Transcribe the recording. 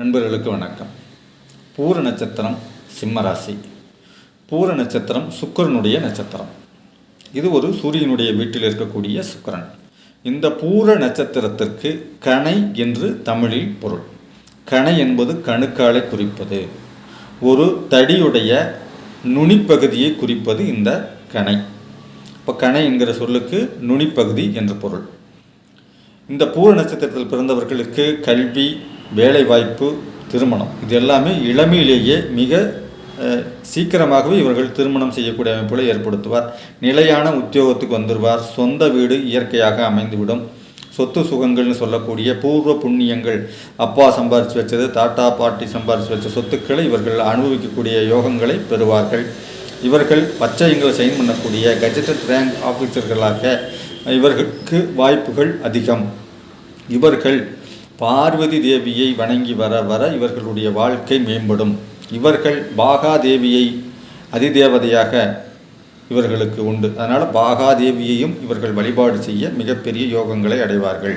நண்பர்களுக்கு வணக்கம். பூர நட்சத்திரம் சிம்மராசி. பூர நட்சத்திரம் சுக்கிரனுடைய நட்சத்திரம். இது ஒரு சூரியனுடைய வீட்டில் இருக்கக்கூடிய சுக்கரன். இந்த பூர நட்சத்திரத்திற்கு கணை என்று தமிழில் பொருள். கணை என்பது கணுக்காலை குறிப்பது. ஒரு தடியுடைய நுனிப்பகுதியை குறிப்பது இந்த கணை இப்போ கணை என்கிற சொல்லுக்கு நுனிப்பகுதி என்று பொருள். இந்த பூர நட்சத்திரத்தில் பிறந்தவர்களுக்கு கல்வி வேலைவாய்ப்பு திருமணம். இது எல்லாமே இளமையிலேயே மிக சீக்கிரமாகவே இவர்கள் திருமணம் செய்யக்கூடிய அமைப்புகளை ஏற்படுத்துவார். நிலையான உத்தியோகத்துக்கு வந்துடுவார் சொந்த வீடு இயற்கையாக அமைந்துவிடும். சொத்து சுகங்கள்னு சொல்லக்கூடிய பூர்வ புண்ணியங்கள் அப்பா சம்பாரித்து வச்சது தாத்தா பாட்டி சம்பாரித்து வச்ச சொத்துக்களை இவர்கள் அனுபவிக்கக்கூடிய யோகங்களை பெறுவார்கள். இவர்கள் பச்சையங்களை சைன் பண்ணக்கூடிய கஜெட்டட் ரேங்க் ஆஃபீஸர்களாக இவர்களுக்கு வாய்ப்புகள் அதிகம். இவர்கள் பார்வதி தேவியை வணங்கி வர வர இவர்களுடைய வாழ்க்கை மேம்படும். இவர்கள் பாகா தேவியை அதிதேவதையாக இவர்களுக்கு உண்டு. அதனால் பாகா தேவியையும் இவர்கள் வழிபாடு செய்ய மிகப்பெரிய யோகங்களை அடைவார்கள்.